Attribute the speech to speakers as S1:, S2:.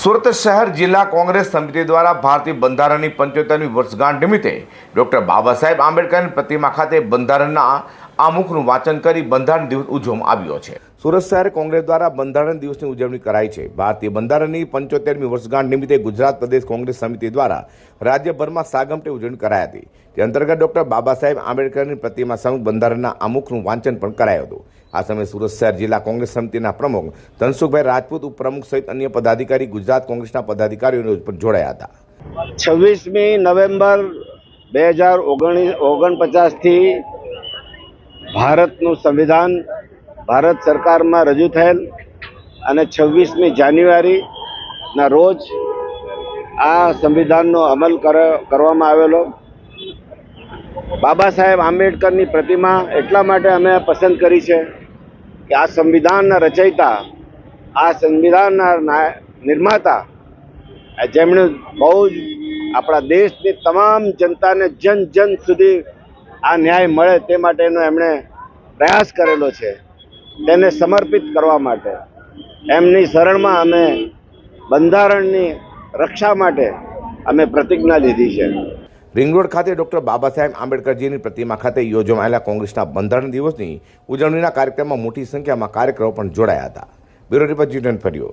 S1: સુરત શહેર જિલ્લા કોંગ્રેસ સમિતિ દ્વારા ભારતીય બંધારણની પંચોતેરમી વર્ષગાંઠ નિમિત્તે ડૉક્ટર બાબા સાહેબ આંબેડકરની પ્રતિમા ખાતે બંધારણના આમુખનું વાંચન કરી બંધારણ દિવસ ઉજવવામાં આવ્યો છે. સુરત શહેર કોંગ્રેસ દ્વારા બંધારણ દિવસની ઉજવણી કરાઈ છે. ભારતીય બંધારણની પંચોતેરમી વર્ષગાંઠ નિમિત્તે ગુજરાત પ્રદેશ કોંગ્રેસ સમિતિ દ્વારા રાજ્યભરમાં સાગમટે ઉજવણી કરાઈ હતી. તે અંતર્ગત ડૉક્ટર બાબા સાહેબ આંબેડકરની પ્રતિમા સમક્ષ બંધારણના આમુખનું વાંચન પણ કરાયું હતું. આ સમયે સુરત શહેર જિલ્લા કોંગ્રેસ સમિતિના પ્રમુખ ધનસુખભાઈ રાજપૂત ઉપપ્રમુખ સહિત અન્ય પદાધિકારી ગુજરાત કોંગ્રેસના પદાધિકારીઓ પણ જોડાયા હતા.
S2: છવ્વીસમી નવેમ્બર બે હજાર ઓગણીસ ઓગણપચાસથી ભારતનું સંવિધાન ભારત સરકારમાં રજૂ થયેલ અને છવ્વીસમી જાન્યુઆરીના રોજ આ સંવિધાનનો અમલ કર- કરવામાં આવેલો. બાબા સાહેબ આંબેડકરની પ્રતિમા એટલા માટે અમે પસંદ કરી છે કે આ સંવિધાનના રચયિતા, આ સંવિધાનના નિર્માતા, જેમણે બહુ જ આપણા દેશની તમામ જનતાને જન જન સુધી આ ન્યાય મળે તે માટેનો એમણે પ્રયાસ કરેલો છે, તેને સમર્પિત કરવા માટે. એમની શરણમાં અમે બંધારણની રક્ષા માટે અમે પ્રતિજ્ઞા લીધી છે.
S1: રિંગ રોડ ખાતે ડૉક્ટર બાબા સાહેબ આંબેડકરજીની પ્રતિમા ખાતે યોજવાયેલા કોંગ્રેસના બંધારણ દિવસની ઉજવણીના કાર્યક્રમમાં મોટી સંખ્યામાં કાર્યકરો પણ જોડાયા હતા. બ્યુરો રિપોર્ટ ફર્યો